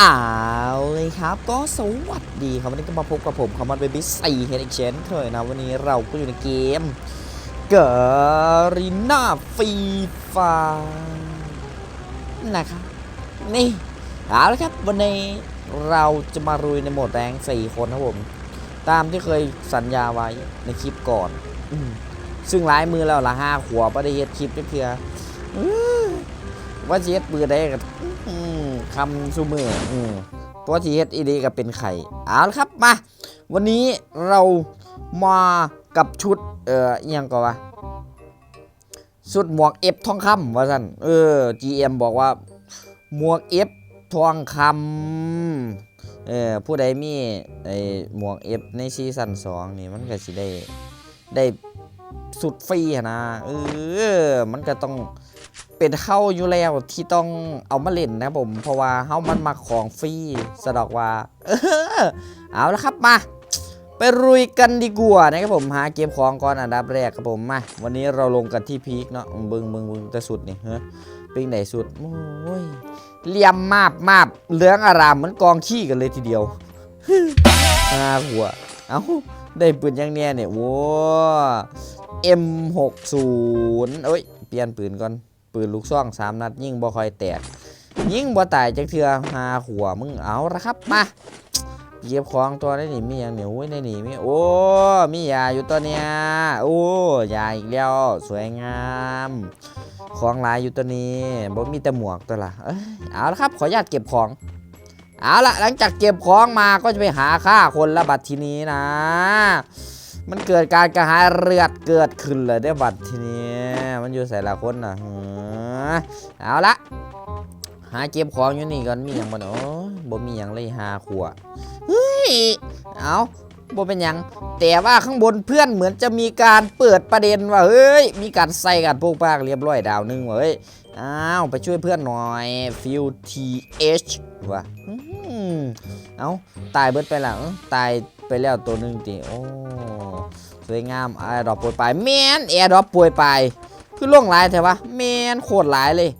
อ้าวเลยครับ ก็สวัสดีครับ วันนี้ก็มาพบกับผมคอมมอนเบบี้สี่เฮดอีกเช่นเคยนะ วันนี้เราก็อยู่ในเกมเกอรีนาฟีฟานะครับ นี่เอาละครับ วันนี้เราจะมารุยในโหมดแรงสี่คนครับผม ตามที่เคยสัญญาไว้ในคลิปก่อนอซึ่งหลายมือแล้วละห้าขวบไม่ได้เฮ็ดคลิปเพื่อว่าเฮ็ดปืนได้กับ อืมคำซูมืออืมตัวทีเฮดอีดีก็เป็นไข่เอาละครับมาวันนี้เรามากับชุด เอ่ออิหยังก็ว่าชุดหมวกเอฟทองคำว่าสั่นเออ GM บอกว่า หมวกเอฟทองคำเออผู้ใดมีไอหมวกเอฟในซีซั่นสองนี่มันก็สิได้ได้สุดฟรีอะนะเออมันก็ต้อง เป็นเข้าอยู่แล้วที่ต้องเอามาเล่นนะผม เพราะว่าเฮามันมาของฟรีสะดอกว่า เออเอาละครับมา ไปรุยกันดีกว่านะครับผมหาเก็บของก่อนอันดับแรกครับผมมาวันนี้เราลงกันที่พีคเนาะบิงบิงบิงแต่สุดนี่เฮ้ยเป็นไหนสุดโอ้ยเลี่ยมมาบมาบเหลืองอารามเหมือนกองขี้กันเลยทีเดียวอาหัวเอ้าได้ปืนยังเนี้ยเนี่ยโว้ M60 เอ้ย เปลี่ยนปืนก่อน ปืนลูกซ่องสามนัด ยิงบ่คอยแตก ยิงบ่ตายจักเทือหาหัวมึงเอาละครับมาเก็บของตัวได้นี่มีอย่างเหนียวไว้ในนี่มีโอ้มียาอยู่ตัวเนี้ยโอ้ยาอีกแล้วสวยงามของหลายอยู่ตัวนี้บ่มีแต่หมวกตัวละเอ้ยเอาละครับ ขออนุญาตเก็บของเอาละหลังจากเก็บของมาก็จะไปหาฆ่าคนละบัดทีนี้นะ มันเกิดการกระหายเลือดเกิดขึ้นเลยได้บัดทีนี้มันอยู่ใส่ละคนนะหือเอาละหาเก็บของอยู่นี่ก่อนมีอย่างบ่เนาะบ่มีอย่างเลยหาขวเฮ้ยเอาบ่เป็นหยังแต่ว่าข้างบนเพื่อนเหมือนจะมีการเปิดประเด็นว่าเฮ้ยมีการใส่กันพวกปากเรียบร้อยดาวนึงวะเฮ้ยอ้าวไปช่วยเพื่อนหน่อยฟิวทีเอชว่ะอืมเอาตายเบิดไปแล้วตายไปแล้วตัวหนึ่งติโอ้ สวยงามแอร์ดรอปป่วยไปแมนแอร์ดรอปป่วยไป คือล่วงหลายแต่ว่าแมนโคตรหลายเลย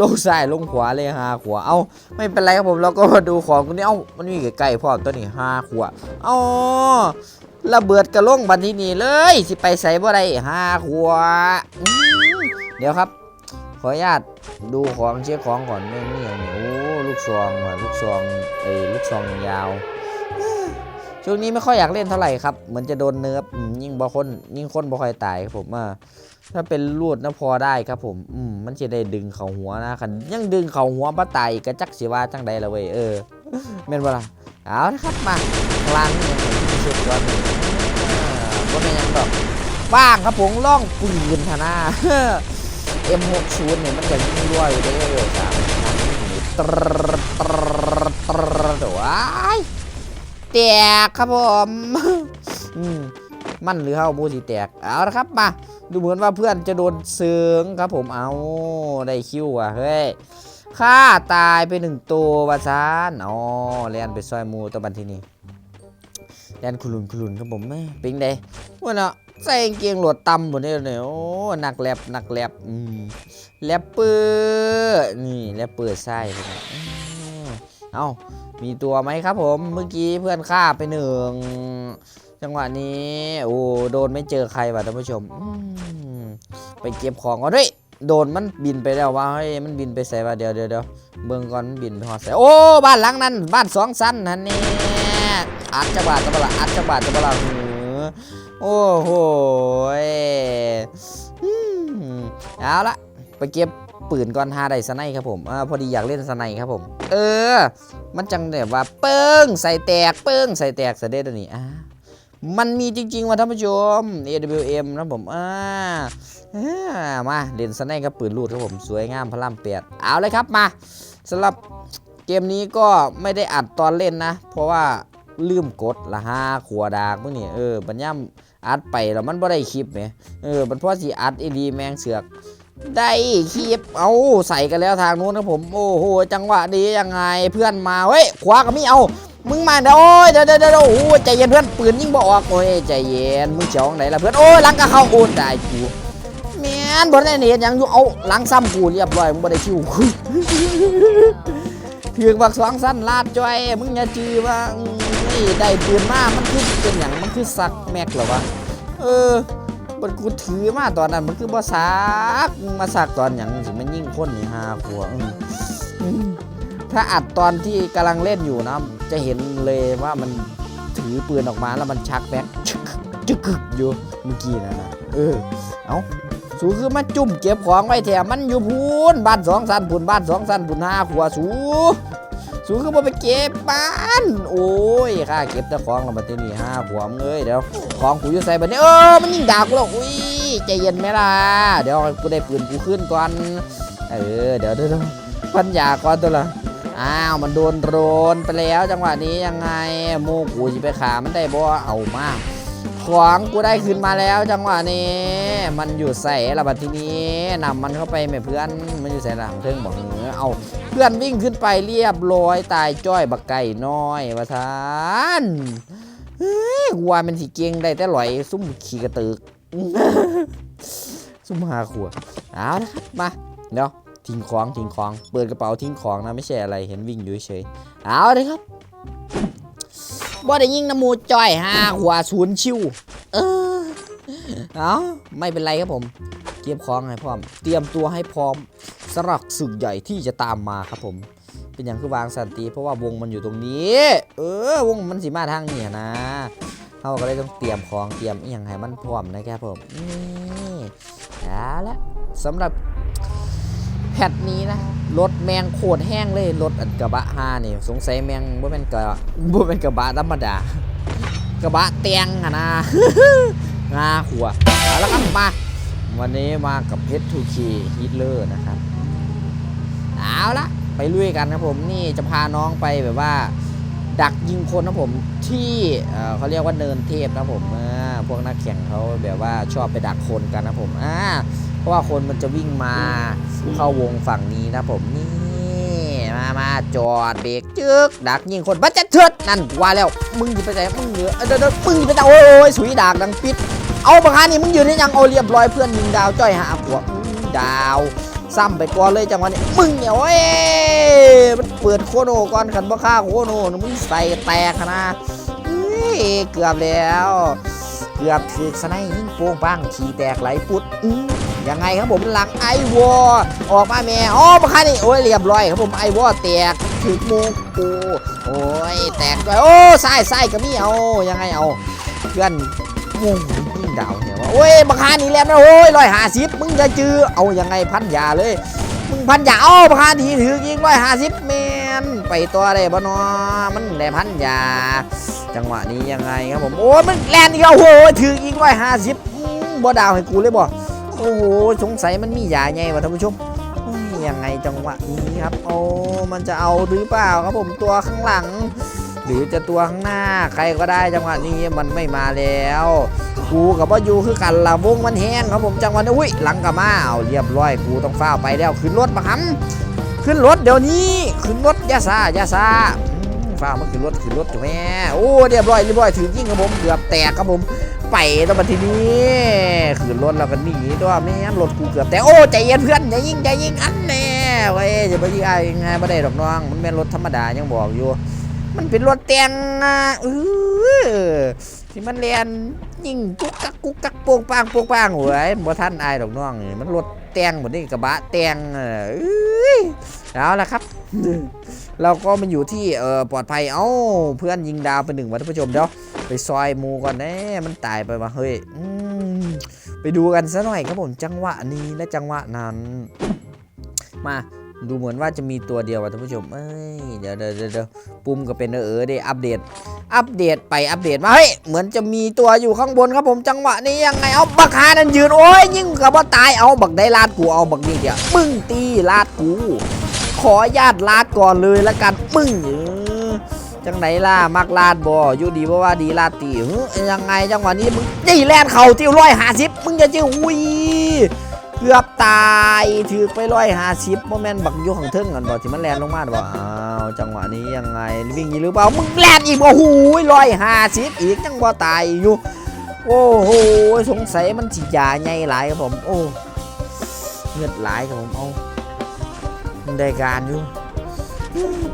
ลงซ้ายลงขวาเลยหาขวา เอาไม่เป็นไรครับผมเราก็มาดูของคนนี้เอ้ามันมีใกล้ๆพร้อมตัวนี้หาขวาเอระเบิดกระล่งบันที่นี่เลยสิไปใส่บ่ได้หาขวาเดี๋ยวครับ ขออนุญาตดูของเช็คของก่อนไม่มีอย่างนี้โอ้ลูกซองว่ะลูกซองเอ้ลูกซองยาว ช่วงนี้ไม่ค่อยอยากเล่นเท่าไหร่ครับ เหมือนจะโดนเนิร์ฟอืมยิ่งบอคนยิ่งคนบ่ค่อยตายครับผมอ่าถ้าเป็นลูดนะพอได้ครับผมอืมมันจะได้ดึงเข่าหัวนะคันยังดึงเข่าหัวบ่ตายอีกกระจักสิว่าจังใดละเว้ยเออแม่นบ่ล่ะเอาละครับมาคลังเนี่ยผมสุดยอดเลยอ่ยังดอกว่างครับผมล่องปืนทนา M60 เนี่ยมันก็ยิงรั่วอยู่ได้เลยสามนัดนี่ตรดตรดตรดว้าย แตกครับผมอืมมันหรือเฮาบูสีแตกเอาละครับมาดูเหมือนว่าเพื่อนจะโดนเสืองครับผมเอาได้คิวอะเฮ้ยฆ่าตายไปหนึ่งตัววาซานอ๋อเลียนไปซอยมูตัวบันที่นี้เลียนคุลุนคุลุนครับผมแม่ปิงเดว่าเนาะใส่เกางเกงโหลดตำหมดเลยเนี่ยโอ้หนักแลบหนักแลบอืมแลบเปอร์นี่แลบเปอร์ไส้ครับผมอืมเอา มีตัวไหมครับผมเมื่อกี้เพื่อนฆ่าไปหนึ่งจังหวะนี้โอ้โดนไม่เจอใครว่ะท่านผู้ชมไปเก็บของก่อนเฮ้ยโดนมันบินไปแล้วว่าเฮ้ยมันบินไปใส่ว่าเดี๋ยวเดี๋ยวเดี๋ยวเบิ่งก่อนมันบินไปหอดใส่โอ้บ้านหลังนั้น บ้านสองสั้นนั่นนี่อัดจะบาดจะบลาอัดจะบาดจะบลาหือโอ้โหอืมเอาละไปเก็บ ปืนก่อนหาได้สไนครับผมอ่าพอดีอยากเล่นสไนครับผม เออ มันจังแบบว่าเปิ้งใส่แตกเปิ้งใส่แตกเสด็จตัวนี้อ่ามันมีจริงๆว่ะท่านผู้ชม AWM นะผมอ่ามาเล่นสไนกับปืนลูดครับผมสวยงามพล่ำเปียดเอาเลยครับมาสำหรับเกมนี้ก็ไม่ได้อัดตอนเล่นนะ เพราะว่าลืมกดละห้าขวดากพวกนี้เออบัญญัมอัดไปแล้วมันบ่ได้คลิปไหมเออมันเพราะสิอัดอีดีแมงเสือก ได้คลิปเอาใส่กันแล้วทางนู้นนะผม โอ้โห จังหวะดียังไงเพื่อนมา เฮ้ย ขวาก็ไม่เอา มึงมาเดี๋ยวโอ้ยเดี๋ยวเดี๋ยวโอ้ยใจเย็นเพื่อนปืนยิ่งบอกโอ้ยใจเย็นมึงเจ๋องไหนล่ะเพื่อนโอ้ยลังก็เข้าโอ้ยได้กูแมนบนได้เนียยังอยู่เอาลังซ้ำกูเรียบร้อยมึงบ่ได้คิวถือบักสองสั้นลาดจ้อยมึงอย่าจือว่านี่ได้ปืนมามันคือเป็นอย่างมันคือสักแม็กหรอวะเออ มันกูถือมาตอนนั้นมันคือบ่สักมาสักตอนอย่างสิมันยิ่งคนนี่ฮาผัวถ้าอัดตอนที่กำลังเล่นอยู่นะ จะเห็นเลยว่ามันถือปืนออกมาแล้วมันชักแบ็คจึกจึกอยู่เมื่อกี้นั่นนะเออเอาสูคือมาจุ่มเก็บของไว้แถมมันอยู่พูนบ้านสองสันพูนบ้านสองสันพูนห้าขัวสู สูคือบ่ไปเก็บบ้านโอ้ยข้าเก็บตะของเรามาที่นี่ห้าหัวมเอ้ยเดี๋ยวของกูอยู่ใส่บัดนี้เออมันยิงดากูแล้วอุ้ยใจเย็นไหมล่ะเดี๋ยวกูได้ปืนกูขึ้นก่อนเออเดี๋ยวเดี๋ยวเดี๋ยวพันยาก่อนตัวละอ้าวมันโดนโดนไปแล้วจังหวะนี้ยังไงโมกูจะไปขามันได้บ่เอามาก ของกูได้คืนมาแล้ว จังหวะนี้ มันอยู่ใส่ละบัดทีนี้นำมันเข้าไปแม่เพื่อนมันอยู่ใส่หลังเทิงบอกเหนือเอาเพื่อนวิ่งขึ้นไปเรียบร้อยตายจ้อยบักไก่น้อยวะทานเฮ้ยกูว่ามันสิเก่งได้แต่ลอยซุ่มขี่กระตึกซุ่มหาขวดเอาละครับมาเดี๋ยวทิ้งของทิ้งของ เปิดกระเป๋าทิ้งของนะไม่ใช่อะไรเห็นวิ่งอยู่เฉยเอาเลยครับ บ่ได้ยิงน้ำมูจ้อยห้าหัวศูนย์ชิว เออเอาไม่เป็นไรครับผม เก็บของให้พร้อม เตรียมตัวให้พร้อมสำหรับศึกใหญ่ที่จะตามมาครับผม เป็นอย่างคือวางสันติเพราะว่าวงมันอยู่ตรงนี้ เออ วงมันสีมาทางนี้นะเราก็เลยต้องเตรียมของเตรียมอย่างให้มันพร้อมนะครับผมนี่เอาละสำหรับ พทนี้นะรถแมงโคตรแห้งเลยรถกระบะฮานี่ สงสัยแมงบ่เป็นกระบ่เป็นกระบะธรรมดา กระบะเตียงอะนะงาหัวเอาแล้วครับมา วันนี้มากับเพชรทูคีฮิตเลอร์นะครับเอาละไปลุยกันครับผมนี่จะพาน้องไปแบบว่า ดักยิงคนนะผมที่เเขาเรียกว่าเนินเทพนะผมพวกนักแข่งเขาแบบว่าชอบไปดักคนกันนะผมอ่า ราะว่าคนมันจะวิ่งมาเข้าวงฝั่งนี้นะผมนี่มามาจอดเบรกจึกดักยิงคนบัดจะเถิดนั่นว่าแล้วมึงอยู่ไปไหนมึงเหนือเออเดี๋ยวเดี๋ยวมึงอยู่ไปไหนโอ้ยสุยดากดังปิด เอาบังคับนี่มึงยืนนี่ยังเอาเรียบร้อยเพื่อนยิงดาวจ้อยหาผัวอื้อดาวซ้ำไปก่อนเลยจังหวะนี้มึงเนี่ยโอ้ยมันเปิดโคโนก่อนขันบ่ฆ่าโคโนนะมึงใส่แตกขนาดเฮ้ยเกือบแล้ว เกือบถึกสไนยิงโป้งปังขี่แตกไหลปุดอื้อ ยังไงครับผมหลังไอวอออกมาแม่อ๋อบังคับนี่โอ้ยเรียบร้อยครับผมไอวอแตกถึกโมงกูโอ้ยแตกด้วยโอ้ไส้ไส้ก็มีเอายังไงเอาเพื่อนงงยิ่งดาวเนี่ยว่าโอ้ยบังคานี่แล้วนะโอ้ยร้อยห้าสิบมึงจะจือเอายังไงพันยาเลยมึงพันยาเอาบังคาทีถือยิงร้อยห้าสิบแมนไปตัวได้บ่นอมันได้พันยาจังหวะนี้ยังไงครับผมโอ้ยมันแลนอีกแล้วโอ้โหถือยิงร้อยห้าสิบบ่ดาวให้กูเลยบ่ โอ้โหสงสัยมันมียาไงวะท่านผู้ชมยังไงจังหวะนี้ครับ โอ้มันจะเอาหรือเปล่าครับผมตัวข้างหลัง หรือจะตัวข้างหน้าใครก็ได้จังหวะนี้มันไม่มาแล้วกูกับว่าอยู่คือกันละวงมันแห้งครับผมจังหวะนี้อุ้ยหลังกับมาเอาเรียบร้อยกูต้องฟ้าไปแล้วขึ้นรถมาครับขึ้นรถเดี๋ยวนี้ขึ้นรถยาซายาซาฟ้าวมาขึ้นรถขึ้นรถถูกไหมโอ้เรียบร้อยเรียบร้อยถือยิ่งครับผมเกือบแตกครับผม ไปตอนมาทีนี้ขึ้นรถแล้วก็หนีด้วไม่งั้นรถกูเกือบแตกโอ้ใจเย็นเพื่อนอย่ายิงอย่ายิงอันแน่เว้ยจะไปยิงไอ้ยังไงไม่ได้ดอกน้อง มันเป็นรถธรรมดายังบอกอยู่ มันเป็นรถแต่งอะเออที่มันเรียนยิงกุ๊กกักกุกกักโป่งปางโป่งปางหวไอ้บ่ท่านอายดอกน้องมันรถแต่งหมดนี่กระบะแต่งเออเอ้ยเอาละครับเราก็มาอยู่ที่เออปลอดภัยเอ้าเพื่อนยิงดาวไปหนึ่งวันท่านผู้ชมเดี๋ยว ไปซอยมูก่อนแน่มันตายไปวะเฮ้ยไปดูกันซะหน่อยครับผมจังหวะนี้และจังหวะนั้น มาดูเหมือนว่าจะมีตัวเดียวว่ะท่านผู้ชม เอ้ย เดี๋ยวเดี๋ยวเดี๋ยวปุ่มก็เป็นเออเดอัปเดต อัปเดตไปอัปเดตมา เฮ้ย เหมือนจะมีตัวอยู่ข้างบนครับผมจังหวะนี้ยังไง เอาบักฮานั่นยืน โอ้ย ยิ่งกับว่าตาย เอาบักได้ลาดกู เอาบักนี่เดี๋ยวมึงตีลาดกู ขอญาตลาดก่อนเลยละกันมึงเออ จังไหนล่ะมักลาดบ่อยู่ดีเพราะว่าดีลาดตีเฮ้ยยังไงจังหวะนี้มึงยี่แลนเข่าติวร้อยหาสิบมึงจะจิ้วอุ้ยเกือบตายถือไปร้อยห้าสิบโมเมนต์บักยุของเทิงกันบ่ที่มันแลนลงมาบ่อ้าวจังหวะนี้ยังไงวิ่งอีกหรือเปล่ามึงแลนอีกบ่หูยร้อยห้าสิบอีกจังบ่ตายอยู่โอ้โหสงสัยมันสิยาใหญ่หลายครับผมโอ้เงือดหลายครับผมเอาได้การอยู่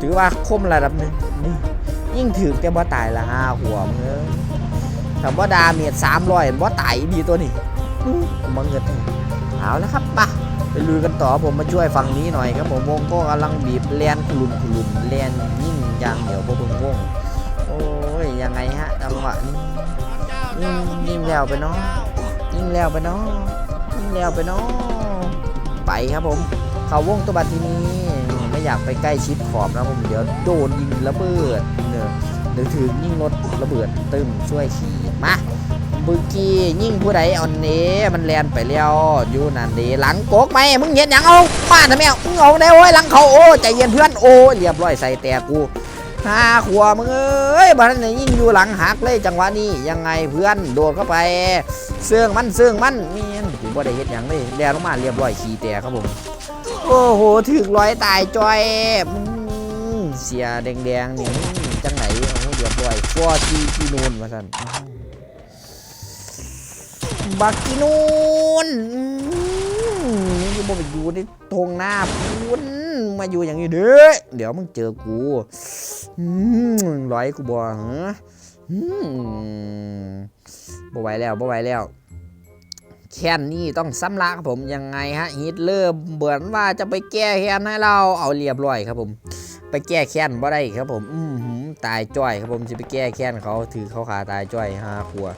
ถือว่าคมระดับหนึ่งนี่ ยิ่งถือแต่บ่ตายละห้าหัวมึงเอ้ยถ้าบ่ดาเมียดสามร้อยบ่ตายดีตัวนี้อื้อมึงเงินเอาแล้วครับปะไปลุยกันต่อผมมาช่วยฝั่งนี้หน่อยครับผมวงก็กำลังบีบแลนกลุ่มกลุ่มแลนยิ่งยางเดี๋ยวบ่เบิ่งวงโอ้ยยังไงฮะจังหวะนี้ยิ่งยิ่งแล้วไปเนาะยิ่งแล้วไปเนาะยิ่งแล้วไปเนาะไปครับผม เขาวงตัวบัตรทีนี้ไม่อยากไปใกล้ชิดขอบนะผมเดี๋ยวโดนยิงระเบิด เนอถึงยิ่งรถระเบิดตึมช่วยขี่มาบุกี้ยิ่งผู้ใดอ่อนเนมันแลนไปแล้วอยู่นั่นดีหลังโกกไหมมึงเห็นยังเอามาทำไมเอามึงเอาได้โอ้ยหลังเขาโอ้ใจเย็นเพื่อนโอ้เรียบร้อยใส่แต่กูห้าขวมึงเอ้ยบ้านไหนยิงอยู่หลังหักเลยจังหวะนี้ยังไงเพื่อนโดดเข้าไปเสื่องมันเสื่องมันเมียนกูบ่ได้เฮ็ดหยังเลยแดนลงมาเรียบร้อยขี่แต่ครับผมโอ้โหถึงร้อยตายจอยเสียแดงๆนี่อืมจังนี่ วปล่อยฟอทีกีนูนมาสั่นบักกีนูนอืมนี่บ่ไปอยู่ในทงหน้าพุ้นมาอยู่อย่างนี้เด้อเดี๋ยวมึงเจอกูอืมร้อยกูบ่ฮะบ่ไหวแล้วบ่ไหวแล้วแค้นนี่ต้องซ้ำละครับผมยังไงฮะฮิตเลอร์เหมือนว่าจะไปแก้แค้นให้เราเอาเรียบร้อยครับผม ไปแก้แค้นบ่ได้ครับผม อือหือตายจ้อยครับผมจะไปแก้แค้นเขาถือเขาขาตายจ้อยห้าขัว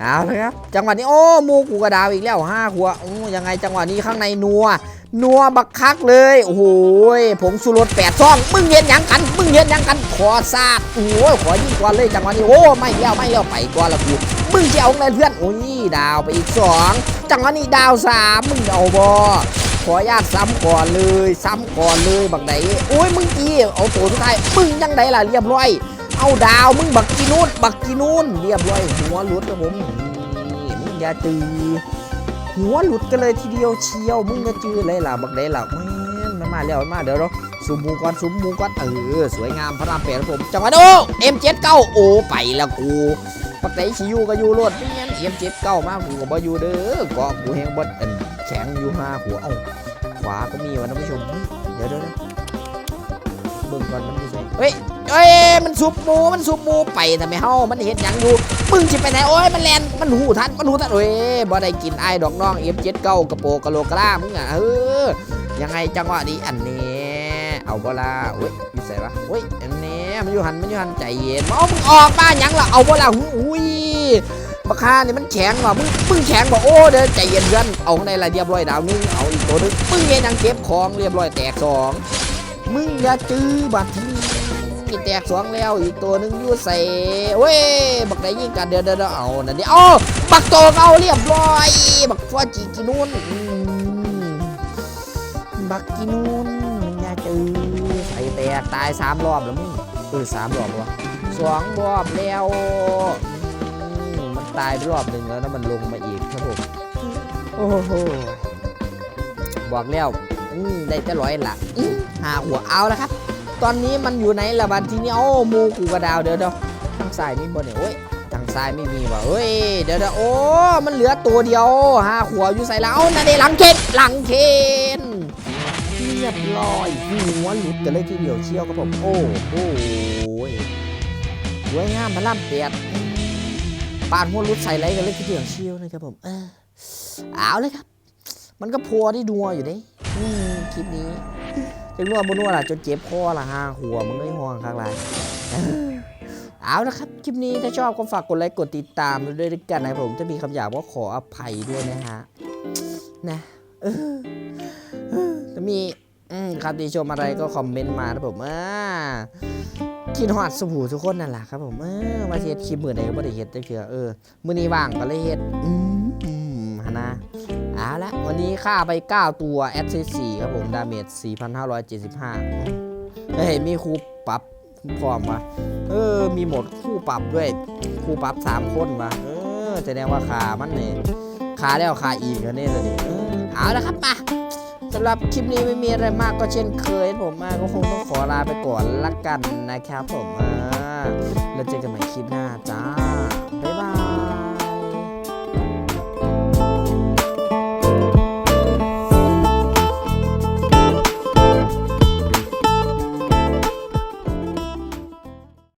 เอาเลยครับ จังหวะนี้โอ้มูกูกระดาวอีกแล้วห้าขัวโอ้ยังไงจังหวะนี้ข้างในนัว นัวบักคักเลย โอ้โหผงชูรสแปดซ่อง มึงเห็นยังกัน มึงเห็นยังกัน ขอซาดโอ้โหขอยิงก่อนเลยจังหวะนี้โอ้ไม่แล้วไม่แล้วไปก่อนละกูมึงจะเอาไงเพื่อนโอ้ยดาวไปอีกสองจังหวะนี้ดาวสามมึงเอาบอ ออนุญาตซ้ำก่อนเลย ซ้ำก่อนเลยบักไหนโอ้ยมึงอีเอาตัวสุดท้ายมึงยังไงล่ะเรียบร้อย เอาดาวมึงบักกีนูนบักกีนูนเรียบร้อยหัวหลุดครับผมมึงอย่าจือหัวหลุดกันเลยทีเดียวเชียวมึงก็จื้อเลยล่ะบักได้ล่ะแม่นมันมาแล้วมันมาเดี๋ยวเราสุมมูก่อนสุมมูก่อนเออสวยงามพระรามแปดครับผมจังหวะดู M79 โอ้ไปล้วกูบักไหนชิอยูก็อยู่รถเมียน M79 มากูก็บ่อยู่เด้อเกาะกูแหงบดอันแข็งอยู่ห้าหัวเอ้าขวาก็มีวะท่านผู้ชม เดี๋ยวเดี๋ยวเดี๋ยวเบิ่งก่อนมันไม่ใช่เฮ้ยเอ้ยมันสุบหมูมันสุบหมูไปทำไมเฮามันเห็นยังอยู่มึงจะไปไหนโอ้ยมันแลนมันหูทันมันหูทันโอ้ยบ่ได้กินไอ้ดอกน้องเอฟเจ็ดเก้ากระโปรงกะโลกกะลามึงอะเออยังไงจังหวะนี้อันนี้เอาบ่ละโอ้ยอยู่ใส่ปะโอ้ยอันนี้มันอยู่หันมันอยู่หันใจเย็นมาเอามึงออกมาหยังล่ะเอาบ่ละอุ้ย บักคานี่มันแข็งว่ะมึงมึงแข็งบ่ะโอ้เด้อใจเย็นเพื่อนเอาในละเรียบร้อยดาวนึงเอาอีกตัวหนึงมึงเย็นยังเก็บของเรียบร้อยแตกสองมึงอย่าจื้อบัดทีนี้นี่แตกสองแล้วอีกตัวหนึงยู่ใส่เว้ยบักไหนยิงกันเดี๋ยวเดี๋ยวเอานั่นดิเอาบักโตเอาเรียบร้อยบักฟอจีกินุนบักกินุนอย่าจื้อใส่แตกตายสามรอบแล้วมึงเออสามรอบวะสองรอบแล้วอืมมัน ตายไปรอบหนึ่งแล้วแล้วมันลงมาอีกครับผม โอ้โห บอกแล้วอืมได้แต่ร้อยละอืมหาหัวเอาแล้วครับ ตอนนี้มันอยู่ไหนละบันทีนี้โอ้หมูกูกระดาวเดี๋ยวเดี๋ยวทางซ้ายมีบนเนี่ยโอ้ยทางซ้ายไม่มีว่ะเฮ้ย เดี๋ยวเดี๋ยวโอ้ มันเหลือตัวเดียวห้าขวบอยู่ใส่แล้วเอานั่นเองหลังเคนหลังเคนเรียบร้อยหัวหลุดกันเลยทีเดียวเชี่ยวครับผม โอ้โหสวยงามพระล่ำเปียดอืม ปาดหัวหลุดใส่ไรกันเลยทีเดียวเชียวนะครับผม เออเอาเลยครับ มันก็พัวที่ดัวอยู่ด้อืมคลิปนี้จังนัวบนัวล่ะจนเจ็บคอละห้าหัวมึงไม่ห่วงข้างไรเอาละครับ คลิปนี้ถ้าชอบก็ฝากกดไลค์กดติดตามด้วยกันนะผมจะมีคำหยาบว่าขออภัยด้วยนะฮะนะจะมีคำติชมอะไรก็คอมเมนต์มานะผมอ่า กินหอดสบู่ทุกคนนั่นแหละครับผมเออมาเฮ็ดคลิปมือใดก็บ่ได้เฮ็ดจังเทื่อเออมื้อนี้ว่างก็เลยเฮ็ดอืมอืมฮะนะเอาละวันนี้ฆ่าไป 9 ตัวแอดซีสี่ครับผม ดาเมจ 4,575 เฮ้ย มีครูปรับพร้อมวะเออ มีหมดคู่ปรับด้วย คู่ปรับ 3 คนวะเออแสดงว่าขามันเนี่ยขาแล้วขาอีกแล้วเนี่ยเลยเออเอาละครับมาำหรับคลิปนี้ไม่มีอะไรมากก็เช่นเคยผมมาก็คงต้องขอลาไปก่อนละกันนะครับผมแล้วเจอกันใหม่คลิปหน้าจ้า